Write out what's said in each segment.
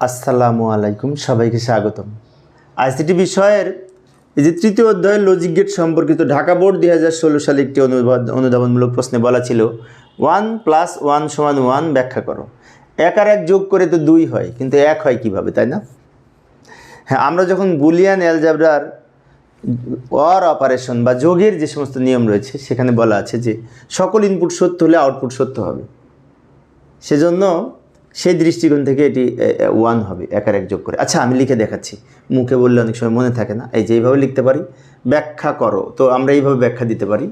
আসসালামু আলাইকুম, সবাইকে স্বাগতম। আইসিটি বিষয়ের এই যে তৃতীয় অধ্যায়ের লজিক গেট সম্পর্কিত ঢাকা বোর্ড দুই হাজার ষোলো সালে একটি অনুবাদ, অনুধাবনমূলক প্রশ্নে বলা ছিল ওয়ান প্লাস ওয়ান সমান ওয়ান ব্যাখ্যা করো। এক আর এক যোগ করে তো দুই হয়, কিন্তু এক হয় কীভাবে, তাই না? হ্যাঁ আমরা যখন বুলিয়ান অ্যালজাবরার অর অপারেশন বা যোগের যে সমস্ত নিয়ম রয়েছে, সেখানে বলা আছে যে সকল ইনপুট সত্য হলে আউটপুট সত্য হবে। সেজন্য সেই দৃষ্টিকোণ থেকে এটি ওয়ান হবে, একার এক যোগ করে। আচ্ছা আমি লিখে দেখাচ্ছি। মুখে বললে অনেক সময় মনে থাকে না। এই যে এইভাবে লিখতে পারি, ব্যাখ্যা করো। তো আমরা এইভাবে ব্যাখ্যা দিতে পারি।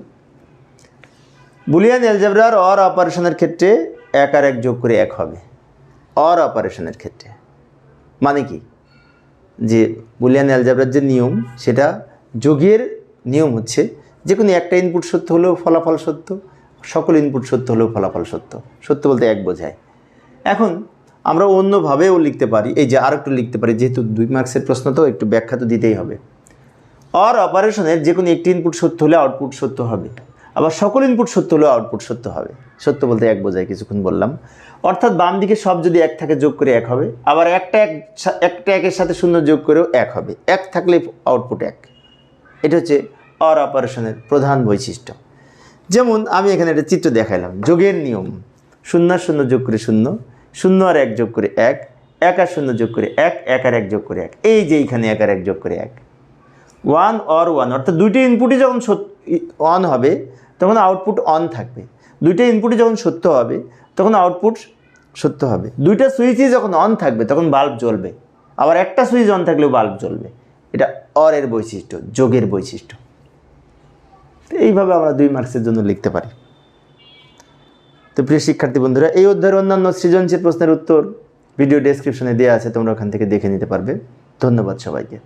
বুলিয়ান এলজাবরার অর অপারেশনের ক্ষেত্রে এক আর এক যোগ করে এক হবে। অর অপারেশনের ক্ষেত্রে। মানে কি? যে বুলিয়ান অ্যালজাবরার যে নিয়ম, সেটা যোগের নিয়ম হচ্ছে যে কোনো একটা ইনপুট সত্য হলেও ফলাফল সত্য, সকল ইনপুট সত্য হলেও ফলাফল সত্য। সত্য বলতে এক বোঝায়। এখন আমরা অন্যভাবেও লিখতে পারি, এই যে আর একটু লিখতে পারি, যেহেতু দুই মার্কসের প্রশ্ন তো, একটু ব্যাখ্যা তো দিতেই হবে। অর অপারেশনের যে কোনো একটি ইনপুট সত্য হলে আউটপুট সত্য হবে, আবার সকল ইনপুট সত্য হলেও আউটপুট সত্য হবে। সত্য বলতে এক বোঝায় কিছুক্ষণ বললাম। অর্থাৎ বাম দিকে সব যদি এক থাকে, যোগ করে এক হবে, আবার একটা এক একটা একের সাথে শূন্য যোগ করেও এক হবে। এক থাকলে আউটপুট এক। এটা হচ্ছে অর অপারেশনের প্রধান বৈশিষ্ট্য। যেমন আমি এখানে একটা চিত্র দেখাইলাম, যোগের নিয়ম। শূন্য শূন্য যোগ করে শূন্য শূন্য আর এক যোগ করে এক এক আর শূন্য যোগ করে এক এক আর এক যোগ করে এক। এই যে এইখানে এক আর এক যোগ করে এক। ওয়ান অর ওয়ান, অর্থাৎ দুইটা ইনপুটই যখন অন হবে, তখন আউটপুট অন থাকবে। দুইটা ইনপুটই যখন সত্য হবে, তখন আউটপুট সত্য হবে। দুইটা সুইচই যখন অন থাকবে, তখন বাল্ব জ্বলবে। আবার একটা সুইচ অন থাকলেও বাল্ব জ্বলবে। এটা অরের বৈশিষ্ট্য, যোগের বৈশিষ্ট্য। এইভাবে আমরা দুই মার্কসের জন্য লিখতে পারি। তো প্রিয় শিক্ষার্থী বন্ধুরা, এই অধ্যায়ের অন্যান্য সৃজনশীল প্রশ্নের উত্তর ভিডিও ডেসক্রিপশনে দেওয়া আছে, তোমরা ওখান থেকে দেখে নিতে পারবে। ধন্যবাদ সবাইকে।